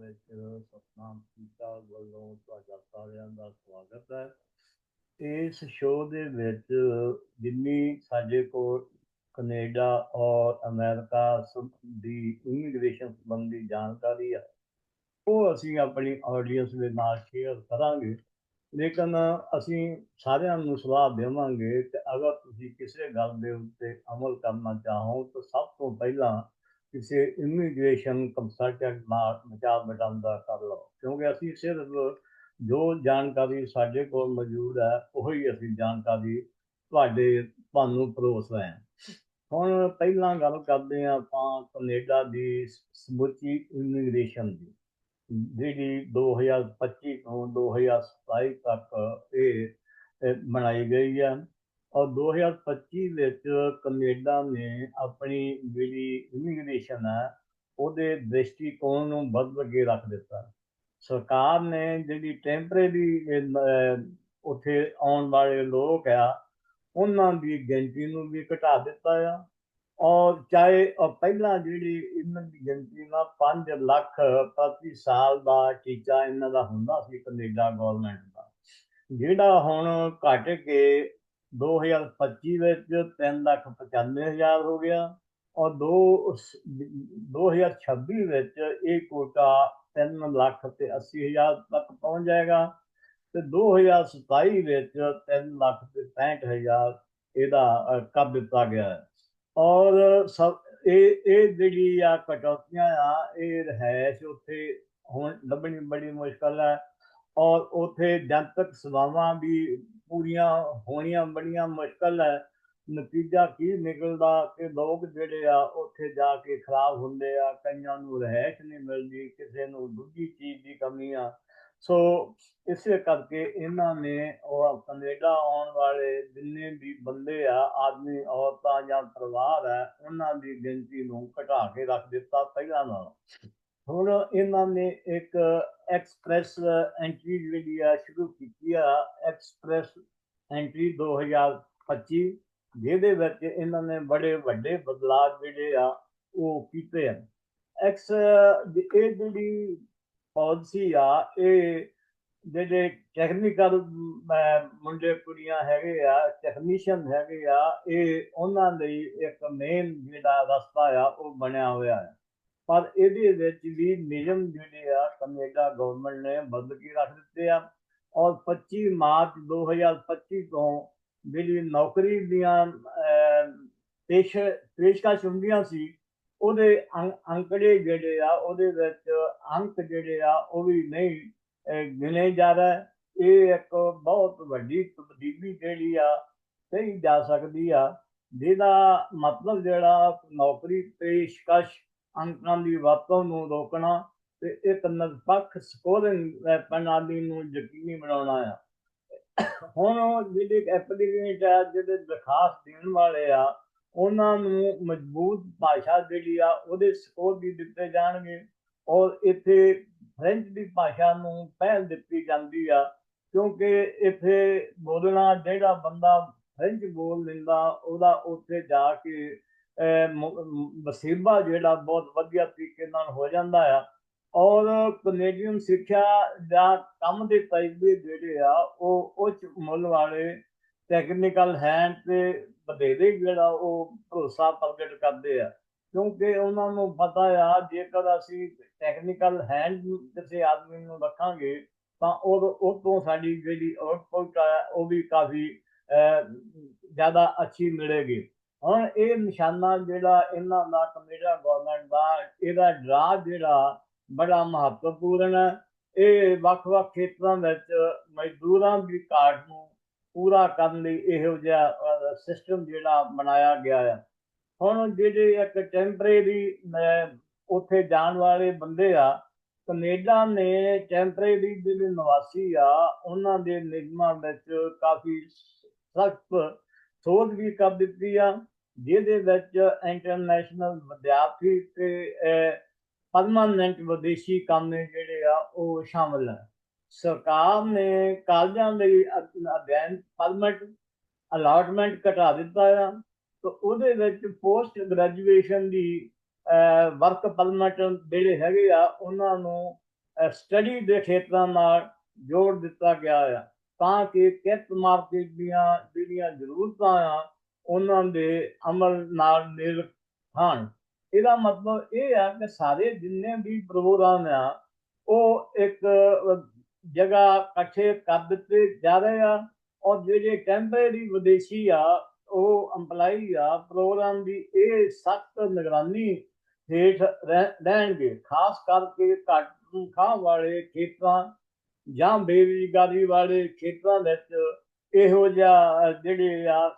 ਵਿੱਚ ਸਤਨਾਮ ਕੀਤਾ ਵੱਲੋਂ ਤੁਹਾਡਾ ਸਾਰਿਆਂ ਦਾ ਸਵਾਗਤ ਹੈ। ਇਸ ਸ਼ੋਅ ਦੇ ਵਿੱਚ ਜਿੰਨੀ ਸਾਡੇ ਕੋਲ ਕੈਨੇਡਾ ਔਰ ਅਮਰੀਕਾ ਦੀ ਇਮੀਗ੍ਰੇਸ਼ਨ ਸੰਬੰਧੀ ਜਾਣਕਾਰੀ ਹੈ, ਉਹ ਅਸੀਂ ਆਪਣੀ ਆਡੀਅנס ਦੇ ਨਾਲ ਸ਼ੇਅਰ ਕਰਾਂਗੇ। ਲੇਕਿਨ ਅਸੀਂ ਸਾਰਿਆਂ ਨੂੰ ਸਲਾਹ ਦੇਵਾਂਗੇ ਕਿ ਅਗਰ ਤੁਸੀਂ ਕਿਸੇ ਗੱਲ ਦੇ ਉੱਤੇ ਅਮਲ ਕਰਨਾ ਚਾਹੋ ਤਾਂ ਸਭ ਤੋਂ ਪਹਿਲਾਂ ਕਿਸੇ ਇਮੀਗ੍ਰੇਸ਼ਨ ਕੰਸਲਟੈਂਟ ਨਾਲ ਵਿਚਾਰ ਵਟਾਂਦਰਾ ਕਰ ਲਓ। ਕਿਉਂਕਿ ਅਸੀਂ ਸਿਰਫ ਜੋ ਜਾਣਕਾਰੀ ਸਾਡੇ ਕੋਲ ਮੌਜੂਦ ਹੈ, ਉਹੀ ਅਸੀਂ ਜਾਣਕਾਰੀ ਤੁਹਾਡੇ ਤੁਹਾਨੂੰ ਪਰੋਸ ਰਹੇ ਹਾਂ। ਹੁਣ ਪਹਿਲਾਂ ਗੱਲ ਕਰਦੇ ਹਾਂ ਆਪਾਂ ਕੈਨੇਡਾ ਦੀ ਸਮੁੱਚੀ ਇਮੀਗ੍ਰੇਸ਼ਨ ਦੀ, ਜਿਹੜੀ 2025 ਤੋਂ 2027 ਤੱਕ ਇਹ ਇਹ ਬਣਾਈ ਗਈ ਹੈ। ਔਰ 2025 ਵਿੱਚ ਕੈਨੇਡਾ ਨੇ ਆਪਣੀ ਜਿਹੜੀ ਇਮੀਗ੍ਰੇਸ਼ਨ ਹੈ, ਉਹਦੇ ਦ੍ਰਿਸ਼ਟੀਕੋਣ ਨੂੰ ਬਦਲ ਕੇ ਰੱਖ ਦਿੱਤਾ। ਸਰਕਾਰ ਨੇ ਜਿਹੜੀ ਟੈਂਪਰੇਰੀ ਉੱਥੇ ਆਉਣ ਵਾਲੇ ਲੋਕ ਆ, ਉਹਨਾਂ ਦੀ ਗਿਣਤੀ ਨੂੰ ਵੀ ਘਟਾ ਦਿੱਤਾ ਆ। ਔਰ ਚਾਹੇ ਪਹਿਲਾਂ ਜਿਹੜੀ ਇਹਨਾਂ ਦੀ ਗਿਣਤੀ ਨਾਲ 5 ਲੱਖ ਪ੍ਰਤੀ ਸਾਲ ਦਾ ਟੀਚਾ ਇਹਨਾਂ ਦਾ ਹੁੰਦਾ ਸੀ ਕੈਨੇਡਾ ਗਵਰਨਮੈਂਟ ਦਾ। ਜਿਹੜਾ ਹੁਣ ਘਟ ਕੇ 2025 ਵਿੱਚ 3 ਲੱਖ 95 ਹਜ਼ਾਰ ਹੋ ਗਿਆ। ਔਰ 2 2026 ਵਿੱਚ ਇਹ ਕੋਟਾ 3 ਲੱਖ ਤੇ 80 ਹਜ਼ਾਰ ਤੱਕ ਪਹੁੰਚ ਜਾਏਗਾ ਤੇ 2027 ਵਿੱਚ 3 ਲੱਖ ਤੇ 65 ਹਜ਼ਾਰ ਇਹਦਾ ਕਰ ਦਿੱਤਾ ਗਿਆ ਹੈ। ਔਰ ਸਭ, ਇਹ ਇਹ ਜਿਹੜੀ ਆ ਕਟੌਤੀਆਂ ਆ, ਇਹ ਰਹਿਸ਼ ਉੱਥੇ ਹੁਣ, ਲੱਭਣੀ ਬੜੀ ਮੁਸ਼ਕਲ ਹੈ ਔਰ ਉੱਥੇ ਜਨਤਕ ਸੇਵਾਵਾਂ ਵੀ ਪੂਰੀਆਂ ਹੋਣੀਆਂ ਬੜੀਆਂ ਮੁਸ਼ਕਲ ਹੈ। ਨਤੀਜਾ ਕੀ ਨਿਕਲਦਾ ਕਿ ਲੋਕ ਜਿਹੜੇ ਆ ਉੱਥੇ ਜਾ ਕੇ ਖਰਾਬ ਹੁੰਦੇ ਆ, ਕਈਆਂ ਨੂੰ ਰਹਿਸ਼ ਨਹੀਂ ਮਿਲਦੀ, ਕਿਸੇ ਨੂੰ ਦੂਜੀ ਚੀਜ਼ ਦੀ ਕਮੀ ਆ। ਸੋ ਇਸੇ ਕਰਕੇ ਇਹਨਾਂ ਨੇ ਉਹ ਕੈਨੇਡਾ ਆਉਣ ਵਾਲੇ ਜਿੰਨੇ ਵੀ ਬੰਦੇ ਆ, ਆਦਮੀ, ਔਰਤਾਂ ਜਾਂ ਪਰਿਵਾਰ ਆ, ਉਹਨਾਂ ਦੀ ਗਿਣਤੀ ਨੂੰ ਘਟਾ ਕੇ ਰੱਖ ਦਿੱਤਾ ਪਹਿਲਾਂ ਨਾਲੋਂ। ਹੁਣ ਇਹਨਾਂ ਨੇ ਇੱਕ ਐਕਸਪ੍ਰੈਸ ਐਂਟਰੀ ਜਿਹੜੀ ਆ ਸ਼ੁਰੂ ਕੀਤੀ ਆ, ਐਕਸਪ੍ਰੈਸ ਐਂਟਰੀ 2025 ਜਿਹਦੇ ਵਿੱਚ ਇਹਨਾਂ ਨੇ ਬੜੇ ਵੱਡੇ ਬਦਲਾਅ ਜਿਹੜੇ ਆ ਉਹ ਕੀਤੇ ਆ ਐਕਸ ਇਹ ਜਿਹੜੀ ਪਾਲਿਸੀ ਆ, ਇਹ ਜਿਹੜੇ ਟੈਕਨੀਕਲ ਮੁੰਡੇ ਕੁੜੀਆਂ ਹੈਗੇ ਆ ਟੈਕਨੀਸ਼ੀਅਨ ਹੈਗੇ ਆ, ਇਹ ਉਹਨਾਂ ਲਈ ਇੱਕ ਮੇਨ ਜਿਹੜਾ ਰਸਤਾ ਆ, ਉਹ ਬਣਿਆ ਹੋਇਆ ਹੈ। ਪਰ ਇਹਦੇ ਵਿੱਚ ਵੀ ਨਿਯਮ ਜਿਹੜੇ ਆ, ਕੈਨੇਡਾ ਗਵਰਨਮੈਂਟ ਨੇ ਬਦਲ ਕੇ ਰੱਖ ਦਿੱਤੇ ਆ ਔਰ 25 ਮਾਰਚ 2025 ਤੋਂ ਜਿਹੜੀ ਨੌਕਰੀ ਦੀਆਂ ਪੇਸ਼, ਪੇਸ਼ਕਸ਼ ਹੁੰਦੀਆਂ ਸੀ, ਉਹਦੇ ਅੰਕ- ਅੰਕੜੇ ਜਿਹੜੇ ਆ, ਉਹਦੇ ਵਿੱਚ ਅੰਕ ਜਿਹੜੇ ਆ, ਉਹ ਵੀ ਨਹੀਂ ਗਿਣੇ ਜਾ ਰਹੇ। ਇਹ ਇੱਕ ਬਹੁਤ ਵੱਡੀ ਤਬਦੀਲੀ ਜਿਹੜੀ ਆ, ਕਹੀ ਜਾ ਸਕਦੀ ਆ, ਜਿਹਦਾ ਮਤਲਬ ਜਿਹੜਾ ਨੌਕਰੀ, ਪੇਸ਼ਕਸ਼ ਅੰਕਾਂ ਦੀ ਵਰਤੋਂ ਨੂੰ ਰੋਕਣਾ ਤੇ ਇੱਕ ਨਿਰਪੱਖ ਸਕੋਰਿੰਗ ਪ੍ਰਣਾਲੀ ਨੂੰ ਯਕੀਨੀ ਬਣਾਉਣਾ ਆ। ਹੁਣ ਉਹ ਜਿਹੜੇ ਐਪਲੀਕੈਂਟ ਆ ਜਿਹੜੇ ਦਰਖਾਸਤ ਦੇਣ ਵਾਲੇ ਆ, ਉਹਨਾਂ ਨੂੰ ਮਜ਼ਬੂਤ ਭਾਸ਼ਾ ਜਿਹੜੀ ਆ, ਉਹਦੇ ਸਕੋਰ ਵੀ ਦਿੱਤੇ ਜਾਣਗੇ ਔਰ ਇੱਥੇ ਫ੍ਰੈਂਚ ਦੀ ਭਾਸ਼ਾ ਨੂੰ ਪਹਿਲ ਦਿੱਤੀ ਜਾਂਦੀ ਆ, ਕਿਉਂਕਿ ਇੱਥੇ ਬੋਲਣਾ ਜਿਹੜਾ ਬੰਦਾ ਫ੍ਰੈਂਚ ਬੋਲ ਲੈਂਦਾ ਉਹਦਾ ਉੱਥੇ ਜਾ ਕੇ ਵਸੀਬਾ ਜਿਹੜਾ ਬਹੁਤ ਵਧੀਆ ਤਰੀਕੇ ਨਾਲ ਹੋ ਜਾਂਦਾ ਆ। ਔਰ ਕੈਨੇਡੀਅਨ ਸਿੱਖਿਆ ਦਾ ਕੰਮ ਦੇ ਤਜਰਬੇ ਜਿਹੜੇ ਆ, ਉਹ ਉੱਚ ਮੁੱਲ ਵਾਲੇ ਟੈਕਨੀਕਲ ਹੈਂਡ ਤੇ ਵਧੇਰੇ ਜਿਹੜਾ ਉਹ ਭਰੋਸਾ ਪ੍ਰਗਟ ਕਰਦੇ ਆ। ਕਿਉਂਕਿ ਉਹਨਾਂ ਨੂੰ ਪਤਾ ਆ, ਜੇਕਰ ਅਸੀਂ ਟੈਕਨੀਕਲ ਹੈਂਡ ਕਿਸੇ ਆਦਮੀ ਨੂੰ ਰੱਖਾਂਗੇ, ਤਾਂ ਉਹ ਉਹ ਤੋਂ ਸਾਡੀ ਜਿਹੜੀ ਆਉਟਪੁੱਟ ਆ, ਉਹ ਵੀ ਕਾਫੀ ਜ਼ਿਆਦਾ ਅੱਛੀ ਮਿਲੇਗੀ। ਹੁਣ ਇਹ ਨਿਸ਼ਾਨਾ ਜਿਹੜਾ ਇਹਨਾਂ ਦਾ ਕੈਨੇਡਾ ਗਵਰਨਮੈਂਟ ਦਾ, ਇਹਦਾ ਡਰਾ ਜਿਹੜਾ ਬੜਾ ਮਹੱਤਵਪੂਰਨ ਹੈ। ਇਹ ਵੱਖ-ਵੱਖ ਖੇਤਰਾਂ ਵਿੱਚ ਮਜ਼ਦੂਰਾਂ ਦੀ ਘਾਟ ਨੂੰ ਪੂਰਾ ਕਰਨ ਲਈ ਇਹੋ ਜਿਹਾ ਸਿਸਟਮ ਜਿਹੜਾ ਬਣਾਇਆ ਗਿਆ ਹੈ ਹੁਣ ਜਿਹੜੇ ਇੱਕ ਟੈਂਪਰੇਰੀ ਉੱਥੇ ਜਾਣ ਵਾਲੇ ਬੰਦੇ ਆ, ਕੈਨੇਡਾ ਨੇ ਟੈਂਪਰੇਰੀ ਜਿਹੜੇ ਨਿਵਾਸੀ ਆ, ਉਹਨਾਂ ਦੇ ਨਿਯਮਾਂ ਵਿੱਚ ਕਾਫੀ ਸਖਤ ਸੋਧ ਵੀ ਕਰ ਦਿੱਤੀ ਆ, ਜਿਹਦੇ ਵਿੱਚ ਇੰਟਰਨੈਸ਼ਨਲ ਵਿਦਿਆਰਥੀ ਤੇ ਪਰਮਾਨੈਂਟ ਵਿਦੇਸ਼ੀ ਕੰਮ ਜਿਹੜੇ ਆ ਉਹ ਸ਼ਾਮਲ ਹੈ ਸਰਕਾਰ ਨੇ ਕਾਲਜਾਂ ਲਈ ਅਧਿਐਨ, ਪਰਮਿਟ ਅਲਾਟਮੈਂਟ ਘਟਾ ਦਿੱਤਾ ਆ ਤਾਂ ਉਹਦੇ ਵਿੱਚ ਪੋਸਟ ਗ੍ਰੈਜੂਏਸ਼ਨ ਦੀ ਵਰਕ ਪਰਮਿਟ ਜਿਹੜੇ ਹੈਗੇ ਆ, ਉਹਨਾਂ ਨੂੰ ਸਟੱਡੀ ਦੇ ਖੇਤਰਾਂ ਨਾਲ ਜੋੜ ਦਿੱਤਾ ਗਿਆ ਆ ਤਾਂ ਕਿ ਕਿਤ ਮਾਰਕੀਟ ਦੀਆਂ ਜਿਹੜੀਆਂ ਜ਼ਰੂਰਤਾਂ ਆ, ਉਹਨਾਂ ਦੇ ਅਮਲ ਨਾਲ ਮੇਲ ਖਾਣ। ਇਹਦਾ ਮਤਲਬ ਇਹ ਆ ਕਿ ਸਾਰੇ ਜਿੰਨੇ ਵੀ ਪ੍ਰੋਗਰਾਮ ਆ, ਉਹ ਇੱਕ ਜਗ੍ਹਾ ਇਕੱਠੇ ਕਰ ਦਿੱਤੇ ਜਾ ਰਹੇ ਆ ਔਰ ਜਿਹੜੇ ਟੈਂਪਰੇਰੀ ਵਿਦੇਸ਼ੀ ਆ, ਉਹ EMPLOYE ਆ, ਪ੍ਰੋਗਰਾਮ ਦੀ ਇਹ ਸਖਤ ਨਿਗਰਾਨੀ ਹੇਠ ਰਹਿ- ਰਹਿਣਗੇ। ਖਾਸ ਕਰਕੇ ਘੱਟ ਤਨਖਾਹ ਵਾਲੇ ਖੇਤਰਾਂ ਜਾਂ ਬੇਰੁਜ਼ਗਾਰੀ ਵਾਲੇ ਖੇਤਰਾਂ ਵਿੱਚ ਇਹੋ ਜਿਹਾ ਜਿਹੜੇ ਆ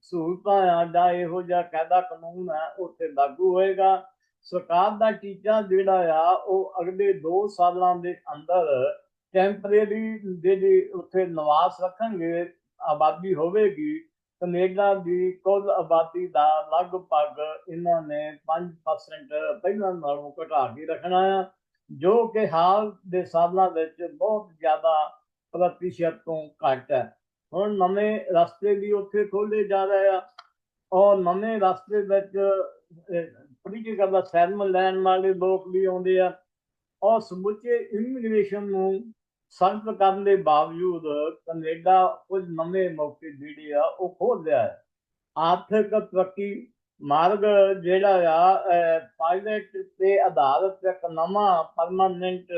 ਸਹੂਲਤਾਂ ਆ ਜਾਂ ਇਹੋ ਜਿਹਾ ਕਾਇਦਾ ਕਾਨੂੰਨ ਆ, ਉੱਥੇ ਲਾਗੂ ਹੋਏਗਾ। ਸਰਕਾਰ ਦਾ ਟੀਚਾ ਜਿਹੜਾ ਆ, ਉਹ ਅਗਲੇ 2 ਸਾਲਾਂ ਦੇ ਅੰਦਰ ਟੈਂਪਰੇਰੀ ਜਿਹੜੇ ਉੱਥੇ ਨਿਵਾਸ ਰੱਖਣਗੇ, ਆਬਾਦੀ ਹੋਵੇਗੀ। ਕੈਨੇਡਾ ਦੀ ਕੁੱਲ ਆਬਾਦੀ ਦਾ ਲਗਭਗ ਇਹਨਾਂ ਨੇ 5% ਪਹਿਲਾਂ ਨਾਲੋਂ ਘਟਾ ਕੇ ਰੱਖਣਾ ਆ, ਜੋ ਕਿ ਹਾਲ ਦੇ ਸਾਲਾਂ ਵਿੱਚ ਬਹੁਤ ਜ਼ਿਆਦਾ ਪ੍ਰਤੀਸ਼ਤ ਤੋਂ ਘੱਟ ਹੈ। ਹੁਣ ਨਵੇਂ ਰਸਤੇ ਵੀ ਉੱਥੇ ਖੋਲੇ ਜਾ ਰਹੇ ਆ। ਔਰ ਨਵੇਂ ਰਸਤੇ ਵਿੱਚ ਪੋਲੀਟੀਕਲ ਕਰਦਾ ਸੈਲਮ ਲੈਣ ਵਾਲੇ ਲੋਕ ਵੀ ਆਉਂਦੇ ਆ। ਔਰ ਸਮੁੱਚੇ ਇਮੀਗ੍ਰੇਸ਼ਨ ਨੂੰ ਸਖਤ ਕਰਨ ਦੇ ਬਾਵਜੂਦ ਕੈਨੇਡਾ ਕੁਝ ਨਵੇਂ ਮੌਕੇ ਜਿਹੜੇ ਆ, ਉਹ ਖੋਲ ਰਿਹਾ ਹੈ। ਆਰਥਿਕ ਤਰੱਕੀ ਮਾਰਗ ਜਿਹੜਾ ਆ ਪਾਇਲਟ ਤੇ ਆਧਾਰਿਤ ਇੱਕ ਨਵਾਂ ਪਰਮਾਨੈਂਟ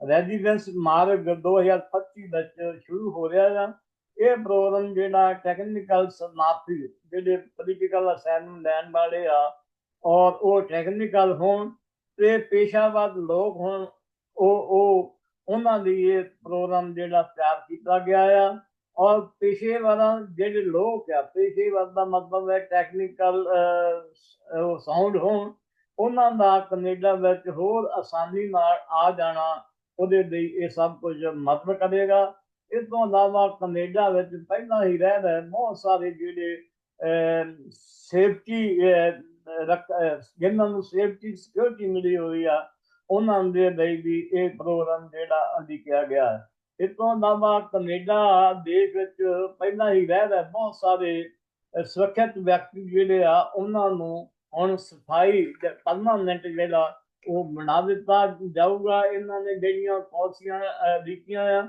ਰੈਜ਼ੀਡੈਂਸ ਮਾਰਗ 2025 ਵਿੱਚ ਸ਼ੁਰੂ ਹੋ ਰਿਹਾ ਆ। ਇਹ ਪ੍ਰੋਗਰਾਮ ਜਿਹੜਾ ਟੈਕਨੀਕਲ ਸਨਾਤੀ ਜਿਹੜੇ ਪੋਲੀਟੀਕਲ ਅਸਾਈਨਮੈਂਟ ਲੈਣ ਵਾਲੇ ਆ, ਔਰ ਉਹ ਟੈਕਨੀਕਲ ਹੋਣ ਤੇ ਪੇਸ਼ਾਵਰ ਲੋਕ ਹੋਣ, ਉਹ ਉਹ, ਉਹਨਾਂ ਲਈ ਇਹ ਪ੍ਰੋਗਰਾਮ ਜਿਹੜਾ ਤਿਆਰ ਕੀਤਾ ਗਿਆ ਆ। ਔਰ ਪੇਸ਼ੇਵਰਾਂ ਜਿਹੜੇ ਲੋਕ ਆ, ਪੇਸ਼ੇਵਰ ਦਾ ਮਤਲਬ ਹੈ ਟੈਕਨੀਕਲ ਸਾਊਂਡ ਹੋਣ, ਉਹਨਾਂ ਦਾ ਕੈਨੇਡਾ ਵਿੱਚ ਹੋਰ ਆਸਾਨੀ ਨਾਲ ਆ ਜਾਣਾ, ਉਹਦੇ ਲਈ ਇਹ ਸਭ ਕੁਝ ਮਦਦ ਕਰੇਗਾ। ਇਸ ਤੋਂ ਇਲਾਵਾ ਕੈਨੇਡਾ ਵਿੱਚ ਪਹਿਲਾਂ ਹੀ ਰਹਿ ਰਹੇ ਬਹੁਤ ਸਾਰੇ ਜਿਹੜੇ ਸੇਫਟੀ ਜਿਨ੍ਹਾਂ ਨੂੰ ਸੇਫਟੀ ਸਿਕਿਉਰਿਟੀ ਮਿਲੀ ਹੋਈ ਆ, ਉਹਨਾਂ ਦੇ ਲਈ ਵੀ ਇਹ ਪ੍ਰੋਗਰਾਮ ਜਿਹੜਾ ਲਿਖਿਆ ਗਿਆ ਹੈ। ਇਸ ਤੋਂ ਇਲਾਵਾ ਕੈਨੇਡਾ ਦੇਸ਼ ਵਿੱਚ ਪਹਿਲਾਂ ਹੀ ਰਹਿ ਰਹੇ ਬਹੁਤ ਸਾਰੇ ਸੁਰੱਖਿਅਤ ਵਿਅਕਤੀ ਜਿਹੜੇ ਆ, ਉਹਨਾਂ ਨੂੰ ਹੁਣ ਸਫ਼ਾਈ ਪਰਮਾਨੈਂਟ ਜਿਹੜਾ ਉਹ ਬਣਾ ਦਿੱਤਾ ਜਾਊਗਾ। ਇਹਨਾਂ ਨੇ ਜਿਹੜੀਆਂ ਪਾਲਿਸੀਆਂ ਦਿੱਤੀਆਂ ਆ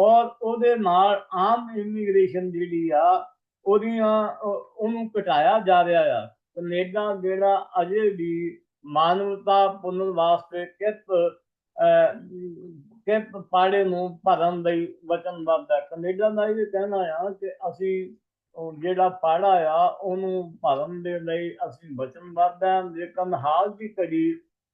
ਔਰ ਉਹਦੇ ਨਾਲ ਆਮ ਇਮੀਗ੍ਰੇਸ਼ਨ ਜਿਹੜੀ ਆ, ਉਹਦੀਆਂ ਉਹਨੂੰ ਘਟਾਇਆ ਜਾ ਰਿਹਾ ਆ। ਕੈਨੇਡਾ ਜਿਹੜਾ ਅਜੇ ਵੀ ਮਾਨਵਤਾ ਪੁਨਰ ਵਾਸਤੇ ਕਿਤ ਕਿਤ ਪਾੜੇ ਨੂੰ ਭਰਨ ਲਈ ਵਚਨਬੱਧ ਹੈ ਕੈਨੇਡਾ ਦਾ ਇਹ ਕਹਿਣਾ ਆ ਕਿ ਅਸੀਂ ਜਿਹੜਾ ਪਾੜਾ ਆ, ਉਹਨੂੰ ਭਰਨ ਦੇ ਲਈ ਅਸੀਂ ਵਚਨਬੱਧ ਹਾਂ ਲੇਕਿਨ ਹਾਲ ਦੀ ਘੜੀ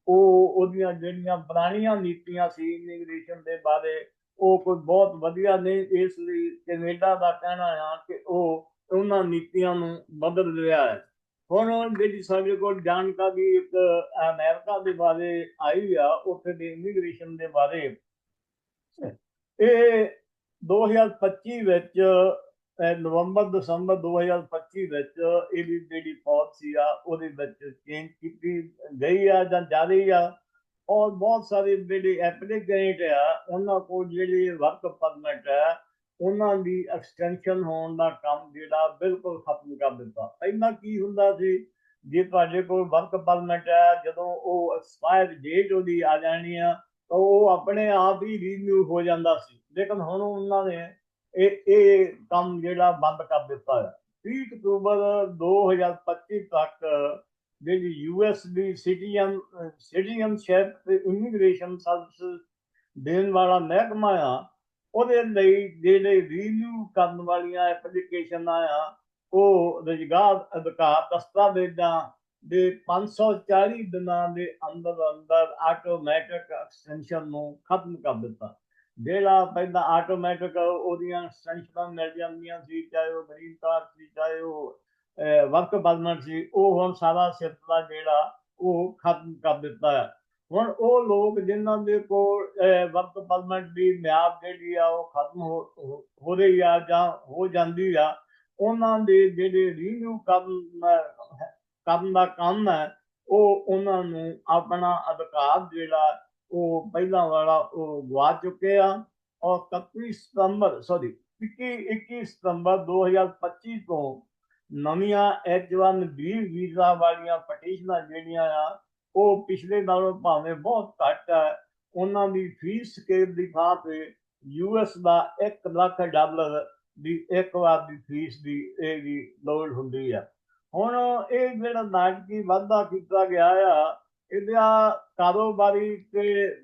ਉਹ ਉਹਦੀਆਂ ਜਿਹੜੀਆਂ ਪੁਰਾਣੀਆਂ ਨੀਤੀਆਂ ਸੀ ਇਮੀਗ੍ਰੇਸ਼ਨ ਦੇ ਬਾਰੇ ਉਹ ਕੋਈ ਬਹੁਤ ਵਧੀਆ ਨਹੀਂ ਇਸ ਲਈ ਕੈਨੇਡਾ ਦਾ ਕਹਿਣਾ ਆ ਕਿ ਉਹ ਉਹਨਾਂ ਨੀਤੀਆਂ ਨੂੰ ਬਦਲ ਰਿਹਾ ਹੈ। ਹੁਣ ਜਿਹੜੀ ਸਾਡੇ ਕੋਲ ਜਾਣਕਾਰੀ ਇੱਕ ਅਮਰੀਕਾ ਦੇ ਬਾਰੇ ਆਈ ਆ, ਉੱਥੇ ਦੇ ਇਮੀਗ੍ਰੇਸ਼ਨ ਦੇ ਬਾਰੇ। ਇਹ 2025 ਵਿੱਚ ਨਵੰਬਰ, ਦਸੰਬਰ 2025 ਵਿੱਚ ਇਹਦੀ ਜਿਹੜੀ ਪਾਲਿਸੀ ਆ, ਉਹਦੇ ਵਿੱਚ ਚੇਂਜ ਕੀਤੀ ਗਈ ਆ ਜਾਂ ਜਾਰੀ ਆ। ਔਰ ਬਹੁਤ ਸਾਰੇ ਜਿਹੜੇ ਐਪਲੀਕੈਂਟ ਆ, ਉਹਨਾਂ ਕੋਲ ਜਿਹੜੀ ਵਰਕ ਪਰਮਿਟ ਹੈ ਉਹਨਾਂ ਦੀ ਐਕਸਟੈਂਸ਼ਨ ਹੋਣ ਦਾ ਕੰਮ ਜਿਹੜਾ ਬਿਲਕੁਲ ਖਤਮ ਕਰ ਦਿੱਤਾ। ਪਹਿਲਾਂ ਕੀ ਹੁੰਦਾ ਸੀ, ਜੇ ਤੁਹਾਡੇ ਕੋਲ ਵਰਕ ਪਰਮਿਟ ਹੈ ਜਦੋਂ ਉਹ ਐਕਸਪਾਇਰ ਡੇਟ ਉਹਦੀ ਆ ਜਾਣੀ ਆ, ਤਾਂ ਉਹ ਆਪਣੇ ਆਪ ਹੀ ਰੀਨਿਊ ਹੋ ਜਾਂਦਾ ਸੀ। ਲੇਕਿਨ ਹੁਣ ਉਹਨਾਂ ਨੇ ਇਹ ਇਹ ਕੰਮ ਜਿਹੜਾ ਬੰਦ ਕਰ ਦਿੱਤਾ ਹੈ 30 ਅਕਤੂਬਰ 2025 ਤੱਕ ਜਿਹੜੀ ਯੂਐਸ ਦੀ ਸਿਟੀਜ਼ਨ ਸਿਟੀਜ਼ਨਸ਼ਿਪ ਤੇ ਇਮੀਗ੍ਰੇਸ਼ਨ ਦੇਣ ਵਾਲਾ ਮਹਿਕਮਾ ਆ, ਉਹਦੇ ਲਈ ਜਿਹੜੇ ਰੀਨਿਊ ਕਰਨ ਵਾਲੀਆਂ ਐਪਲੀਕੇਸ਼ਨਾਂ ਆ, ਉਹ ਰੁਜ਼ਗਾਰ ਅਧਿਕਾਰ ਦਸਤਾਵੇਜ਼ਾਂ ਦੇ 540 ਦਿਨਾਂ ਦੇ ਅੰਦਰ ਅੰਦਰ ਆਟੋਮੈਟਿਕ ਐਕਸਟੈਂਸ਼ਨ ਨੂੰ ਖਤਮ ਕਰ ਦਿੱਤਾ। ਜਿਹੜਾ ਪਹਿਲਾਂ ਆਟੋਮੈਟਿਕ ਉਹਦੀਆਂ ਐਕਸਟੈਂਸ਼ਨਾਂ ਮਿਲ ਜਾਂਦੀਆਂ ਸੀ, ਚਾਹੇ ਉਹ ਗ੍ਰੀਨ ਕਾਰਡ ਸੀ, ਚਾਹੇ ਉਹ ਵਰਕ ਪਰਮਿਟ ਸੀ, ਉਹ ਹੁਣ ਸਾਰਾ ਸਿਲਸਿਲਾ ਜਿਹੜਾ ਉਹ ਖਤਮ ਕਰ ਦਿੱਤਾ ਹੈ। ਹੁਣ ਉਹ ਲੋਕ ਜਿਨ੍ਹਾਂ ਦੇ ਕੋਲ ਵਰਕ ਪਰਮਿਟ ਦੀ ਮਿਆਦ ਜਿਹੜੀ ਆ, ਉਹ ਖਤਮ ਹੋ ਰਹੀ ਆ ਜਾਂ ਹੋ ਜਾਂਦੀ ਆ, ਉਹਨਾਂ ਦੇ ਜਿਹੜੇ ਰੀਨਿਊ ਕਰਨ ਕਰਨ ਦਾ ਕੰਮ ਹੈ, ਉਹ ਉਹਨਾਂ ਨੂੰ ਆਪਣਾ ਅਧਿਕਾਰ ਜਿਹੜਾ ਉਹ ਪਹਿਲਾਂ ਵਾਲਾ ਉਹ ਗਵਾ ਚੁੱਕੇ ਆ। ਔਰ 31 ਸਤੰਬਰ ਸੌਰੀ 21 21 ਸਤੰਬਰ 2025 ਤੋਂ ਨਵੀਆਂ H1B ਵੀਜ਼ਾ ਵਾਲੀਆਂ ਪਟੀਸ਼ਨਾਂ ਜਿਹੜੀਆਂ ਆ, ਉਹ ਪਿਛਲੇ ਨਾਲੋਂ ਭਾਵੇਂ ਬਹੁਤ ਘੱਟ ਆ। ਉਹਨਾਂ ਦੀ ਫੀਸ ਸਕੇਲ ਦੀ ਥਾਂ ਤੇ ਯੂਐਸ ਦਾ 1 ਲੱਖ ਡਾਲਰ ਦੀ ਇੱਕ ਵਾਰ ਦੀ ਫੀਸ ਦੀ ਇਹਦੀ ਲੋੜ ਹੁੰਦੀ ਆ। ਹੁਣ ਇਹ ਜਿਹੜਾ ਨਾਟਕੀ ਵਾਧਾ ਕੀਤਾ ਗਿਆ ਆ, ਇਹਦਾ ਕਾਰੋਬਾਰੀ ਤੇ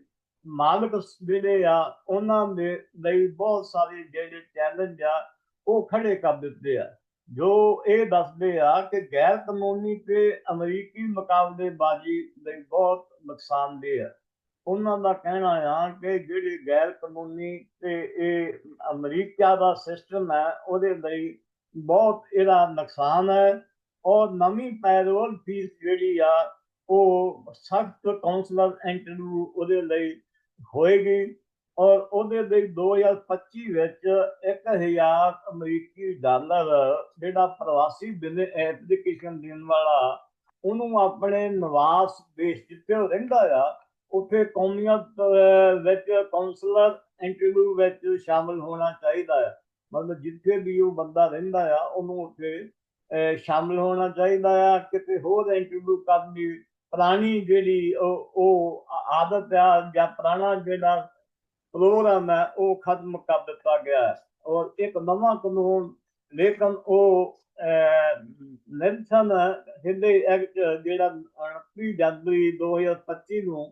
ਮਾਲਕ ਜਿਹੜੇ ਆ, ਉਹਨਾਂ ਦੇ ਲਈ ਬਹੁਤ ਸਾਰੇ ਜਿਹੜੇ ਚੈਲੰਜ ਆ, ਉਹ ਖੜੇ ਕਰ ਦਿੱਤੇ ਆ। ਜੋ ਇਹ ਦੱਸਦੇ ਆ ਕਿ ਗੈਰ ਕਾਨੂੰਨੀ ਤੇ ਅਮਰੀਕੀ ਮੁਕਾਬਲੇਬਾਜ਼ੀ ਲਈ ਬਹੁਤ ਨੁਕਸਾਨਦੇਹ ਆ। ਉਹਨਾਂ ਦਾ ਕਹਿਣਾ ਆ ਕਿ ਜਿਹੜੀ ਗੈਰ ਕਾਨੂੰਨੀ ਤੇ ਇਹ ਅਮਰੀਕਾ ਦਾ ਸਿਸਟਮ ਹੈ, ਉਹਦੇ ਲਈ ਬਹੁਤ ਇਹਦਾ ਨੁਕਸਾਨ ਹੈ। ਔਰ ਨਵੀਂ ਪੈਰੋਲ ਫੀਸ ਜਿਹੜੀ ਆ, ਉਹ ਸਖਤ ਕਾਉਂਸਲਰ ਇੰਟਰਵਿਊ ਉਹਦੇ ਲਈ ਹੋਏਗੀ। ਔਰ ਉਹਦੇ ਲਈ 2025 ਵਿੱਚ 1000 ਅਮਰੀਕੀ ਡਾਲਰ ਜਿਹੜਾ ਪ੍ਰਵਾਸੀ ਬਿਲੇ ਐਪਲੀਕੇਸ਼ਨ ਦੇਣ ਵਾਲਾ ਉਹਨੂੰ ਆਪਣੇ ਨਿਵਾਸ ਦੇਸ਼ ਜਿੱਥੇ ਉਹ ਰਹਿੰਦਾ ਆ ਉੱਥੇ ਕੌਮੀਅਤ ਵਿੱਚ ਕਾਉਂਸਲਰ ਇੰਟਰਵਿਊ ਵਿੱਚ ਸ਼ਾਮਲ ਹੋਣਾ ਚਾਹੀਦਾ ਹੈ ਮਤਲਬ ਜਿੱਥੇ ਵੀ ਉਹ ਬੰਦਾ ਰਹਿੰਦਾ ਆ ਉਹਨੂੰ ਉੱਥੇ ਅਹ, ਸ਼ਾਮਲ ਹੋਣਾ ਚਾਹੀਦਾ ਆ। ਕਿਤੇ ਹੋਰ ਇੰਟਰਵਿਊ ਕਰਨ ਦੀ ਪੁਰਾਣੀ ਜਿਹੜੀ ਉਹ ਉਹ ਆਦਤ ਆ ਜਾਂ ਪੁਰਾਣਾ ਜਿਹੜਾ ਪ੍ਰੋਗਰਾਮ ਹੈ ਉਹ ਖਤਮ ਕਰ ਦਿੱਤਾ ਗਿਆ ਹੈ। ਔਰ ਇੱਕ ਨਵਾਂ ਕਾਨੂੰਨ, ਲੇਕਿਨ ਉਹ ਨਿਰਸਨ ਹਿੰਦੇ ਐਕਟ ਜਿਹੜਾ 29 ਜਨਵਰੀ 2025 ਨੂੰ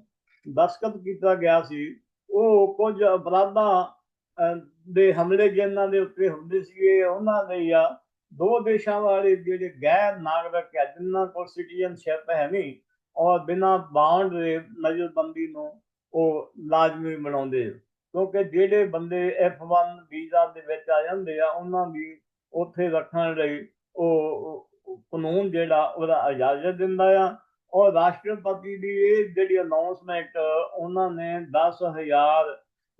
ਦਸਤਖਤ ਕੀਤਾ ਗਿਆ ਸੀ, ਉਹ ਕੁਝ ਅਪਰਾਧਾਂ ਦੇ ਹਮਲੇ ਜਿਨ੍ਹਾਂ ਦੇ ਉੱਤੇ ਹੁੰਦੇ ਸੀਗੇ, ਉਹਨਾਂ ਦੇ ਆ ਦੋ ਦੇਸ਼ਾਂ ਵਾਲੇ ਜਿਹੜੇ ਗੈਰ ਨਾਗਰਿਕ ਹੈ ਜਿਨ੍ਹਾਂ ਕੋਲ ਸਿਟੀਜ਼ਨਸ਼ਿਪ ਹੈ ਨਹੀਂ, ਔਰ ਬਿਨਾਂ ਬਾਉਂਡ ਦੇ ਨਜ਼ਰਬੰਦੀ ਨੂੰ ਉਹ ਲਾਜ਼ਮੀ ਬਣਾਉਂਦੇ ਕਿਉਂਕਿ ਜਿਹੜੇ ਬੰਦੇ F1 ਵੀਜ਼ਾ ਦੇ ਵਿੱਚ ਆ ਜਾਂਦੇ ਆ, ਉਹਨਾਂ ਦੀ ਉੱਥੇ ਰੱਖਣ ਲਈ ਉਹ ਕਾਨੂੰਨ ਜਿਹੜਾ ਉਹਦਾ ਇਜਾਜ਼ਤ ਦਿੰਦਾ ਆ। ਔਰ ਰਾਸ਼ਟਰਪਤੀ ਦੀ ਇਹ ਜਿਹੜੀ ਅਨਾਉਂਸਮੈਂਟ ਉਹਨਾਂ ਨੇ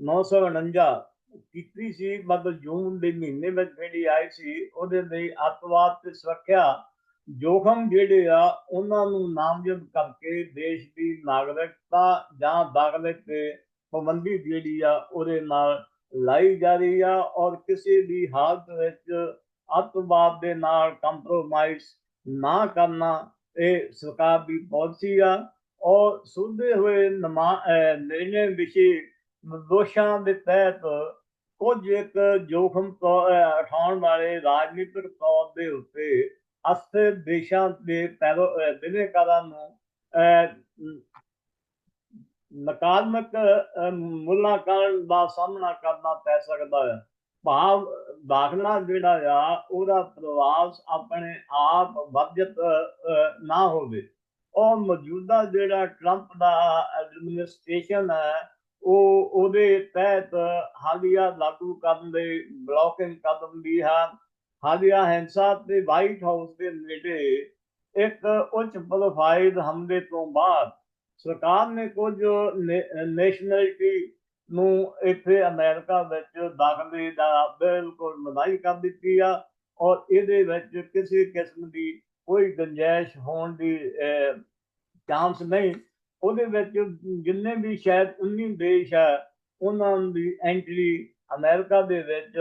10949 ਕੀਤੀ ਸੀ, ਮਤਲਬ ਜੂਨ ਦੇ ਮਹੀਨੇ ਵਿੱਚ ਜਿਹੜੀ ਆਈ ਸੀ, ਉਹਦੇ ਲਈ ਅੱਤਵਾਦ ਤੇ ਸੁਰੱਖਿਆ ਜੋਖਮ ਜਿਹੜੇ ਆ, ਉਹਨਾਂ ਨੂੰ ਨਾਮਜ਼ਦ ਕਰਕੇ ਦੇਸ਼ ਦੀ ਨਾਗਰਿਕਤਾ ਜਾਂ ਦਾਖਲੇ ਤੇ ਪਾਬੰਦੀ ਜਿਹੜੀ ਆ, ਉਹਦੇ ਨਾਲ ਲਾਈ ਜਾ ਰਹੀ ਆ ਔਰ ਕਿਸੇ ਵੀ ਹਾਲਤ ਵਿੱਚ ਅੱਤਵਾਦ ਦੇ ਨਾਲ ਕੰਪਰੋਮਾਈਜ਼ ਨਾ ਕਰਨਾ, ਇਹ ਸਰਕਾਰ ਦੀ ਪਾਲਿਸੀ ਆ। ਔਰ ਸੁਧੇ ਹੋਏ ਨਮਾ, ਅਹ ਨਿਰਣੇ ਵਿਸ਼ੇ ਦੋਸ਼ਾਂ ਦੇ ਤਹਿਤ ਕੁਝ ਇੱਕ ਜੋਖਮ ਤੌਰ- ਉਠਾਉਣ ਵਾਲੇ ਰਾਜਨੀਤਿਕ ਤੌਰ ਦੇ ਉੱਤੇ ਅਸਥਿਰ ਦੇਸ਼ਾਂ ਦੇ ਪੈਰੋ, ਅਹ ਬਿਨੇਕਾਰਾਂ ਨੂੰ ਨਕਾਰਾਤਮਕ ਅਹ, ਦਾ ਸਾਹਮਣਾ ਕਰਨਾ ਪੈ ਸਕਦਾ ਹੈ। ਭਾਵ ਦਾਖਲਾ ਜਿਹੜਾ ਆ ਉਹਦਾ ਪ੍ਰਵਾਸ ਆਪਣੇ ਆਪ ਵਰਜਿਤ ਨਾ ਹੋਵੇ। ਉਹ ਮੌਜੂਦਾ ਜਿਹੜਾ ਟਰੰਪ ਦਾ ਐਡਮਿਨਿਸਟ੍ਰੇਸ਼ਨ ਹੈ ਉਹ ਉਹਦੇ ਤਹਿਤ ਹਾਲੀਆ ਲਾਗੂ ਕਰਨ ਦੇ ਬਲੌਕਿੰਗ ਕਦਮ ਵੀ ਹਨ ਹਾਲੀਆ ਹਿੰਸਾ ਤੇ ਵਾਈਟ ਹਾਊਸ ਦੇ ਨੇੜੇ ਇੱਕ ਉੱਚ ਪ੍ਰੋਫਾਈਲ ਹਮਲੇ ਤੋਂ ਬਾਅਦ ਸਰਕਾਰ ਨੇ ਕੁਝ ਨੈਸ਼ਨੈਲਿਟੀ ਨੂੰ ਇੱਥੇ ਅਮਰੀਕਾ ਵਿੱਚ ਦਾਖਲੇ ਦਾ ਬਿਲਕੁਲ ਮਨਾਹੀ ਕਰ ਦਿੱਤੀ ਆ ਔਰ ਇਹਦੇ ਵਿੱਚ ਕਿਸੇ ਕਿਸਮ ਦੀ ਕੋਈ ਗੁੰਜਾਇਸ਼ ਹੋਣ ਦੀ ਚਾਂਸ ਨਹੀਂ। ਉਹਦੇ ਵਿੱਚ ਜਿੰਨੇ ਵੀ ਸ਼ਾਇਦ 19 ਦੇਸ਼ ਆ, ਉਹਨਾਂ ਦੀ ਐਂਟਰੀ ਅਮਰੀਕਾ ਦੇ ਵਿੱਚ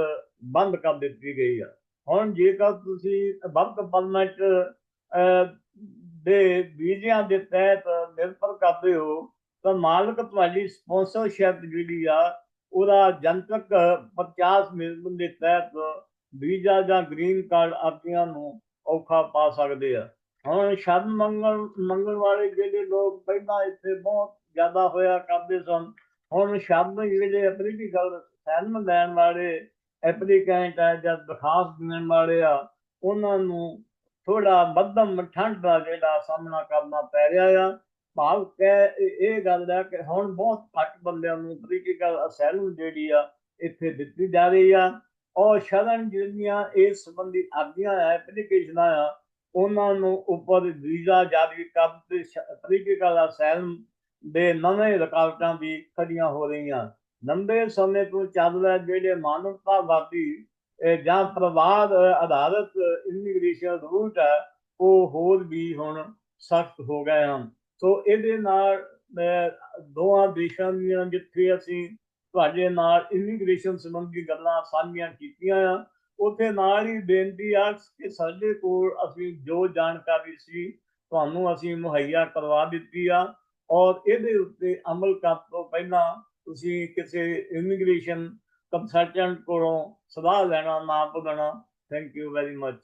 ਬੰਦ ਕਰ ਦਿੱਤੀ ਗਈ ਆ। ਹੁਣ ਜੇਕਰ ਤੁਸੀਂ ਵਰਕ ਪਰਮਿਟ ਦੇ ਵੀਜ਼ਿਆਂ ਦੇ ਤਹਿਤ ਨਿਰਭਰ ਕਰਦੇ ਹੋ, ਤਾਂ ਮਾਲਕ ਤੁਹਾਡੀ ਸਪਾਂਸਰਸ਼ਿਪ ਜਿਹੜੀ ਆ, ਉਹਦਾ ਜਨਤਕ 50 ਮਿਲੀਅਨ ਦੇ ਤਹਿਤ ਵੀਜ਼ਾ ਜਾਂ ਗ੍ਰੀਨ ਕਾਰਡ ਅਰਜ਼ੀਆਂ ਨੂੰ ਔਖਾ ਪਾ ਸਕਦੇ ਆ। ਹੁਣ ਸ਼ਰਨ ਮੰਗਣ ਮੰਗਣ ਵਾਲੇ ਜਿਹੜੇ ਲੋਕ ਪਹਿਲਾਂ ਇੱਥੇ ਬਹੁਤ ਜ਼ਿਆਦਾ ਹੋਇਆ ਕਰਦੇ ਸਨ, ਹੁਣ ਸ਼ਰਨ ਜਿਹੜੇ ਪੋਲੀਟੀਕਲ ਸੈਲਮ ਲੈਣ ਵਾਲੇ ਐਪਲੀਕੈਂਟ ਆ ਜਾਂ ਦਰਖਾਸਤ ਦੇਣ ਵਾਲੇ ਆ, ਉਹਨਾਂ ਨੂੰ ਥੋੜਾ ਮੱਧਮ ਠੰਡ ਦਾ ਜਿਹੜਾ ਸਾਹਮਣਾ ਕਰਨਾ ਪੈ ਰਿਹਾ ਆ। ਭਾਵ ਕਿ ਇਹ- ਗੱਲ ਹੈ ਕਿ ਹੁਣ ਬਹੁਤ ਘੱਟ ਬੰਦਿਆਂ ਨੂੰ ਪੋਲੀਟੀਕਲ ਅਸੈਲਮ ਜਿਹੜੀ ਆ, ਇੱਥੇ ਦਿੱਤੀ ਜਾ ਰਹੀ ਆ। ਔਰ ਸ਼ਰਨ ਜਿਹੜੀਆਂ ਇਸ ਸੰਬੰਧੀ ਅਰਜ਼ੀਆਂ ਐਪਲੀਕੇਸ਼ਨਾਂ ਆ, ਉਹਨਾਂ ਨੂੰ ਉੱਪਰ ਵੀਜ਼ਾ ਜਾਰੀ ਕਰਨ ਤੇ ਪੋਲੀਟੀਕਲ ਅਸੈਲਮ ਦੇ ਨਵੇਂ ਰੁਕਾਵਟਾਂ ਵੀ ਖੜੀਆਂ ਹੋ ਰਹੀਆਂ। ਲੰਬੇ ਸਮੇਂ ਤੋਂ ਚੱਲ ਰਿਹਾ ਜਿਹੜੇ ਮਾਨਵਤਾਵਾਦੀ ਜਾਂ ਪਰਿਵਾਰ ਆਧਾਰਿਤ ਇਮੀਗ੍ਰੇਸ਼ਨ ਰੂਟ ਹੈ ਉਹ ਹੋਰ ਵੀ ਹੁਣ ਸਖਤ ਹੋ ਗਏ ਹਨ। ਸੋ ਇਹਦੇ ਨਾਲ ਅਹ, ਦੋਹਾਂ ਦੇਸ਼ਾਂ ਦੀਆਂ ਜਿੱਥੇ ਅਸੀਂ ਤੁਹਾਡੇ ਨਾਲ ਇਮੀਗ੍ਰੇਸ਼ਨ ਸੰਬੰਧੀ ਗੱਲਾਂ ਸਾਂਝੀਆਂ ਕੀਤੀਆਂ ਆ ਉੱਥੇ ਨਾਲ ਹੀ ਬੇਨਤੀ ਆ ਕਿ ਸਾਡੇ ਕੋਲ ਅਸੀਂ ਜੋ ਜਾਣਕਾਰੀ ਸੀ ਤੁਹਾਨੂੰ ਅਸੀਂ ਮੁਹੱਈਆ ਕਰਵਾ ਦਿੱਤੀ ਆ ਔਰ ਇਹਦੇ ਉੱਤੇ ਅਮਲ ਕਰਨ ਤੋਂ ਪਹਿਲਾਂ ਤੁਸੀਂ ਕਿਸੇ ਇਮੀਗ੍ਰੇਸ਼ਨ ਕੰਸਲਟੈਂਟ ਕੋਲੋਂ ਸਲਾਹ ਲੈਣਾ ਨਾ ਭੁੱਲਣਾ ਥੈਂਕ ਯੂ ਵੈਰੀ ਮਚ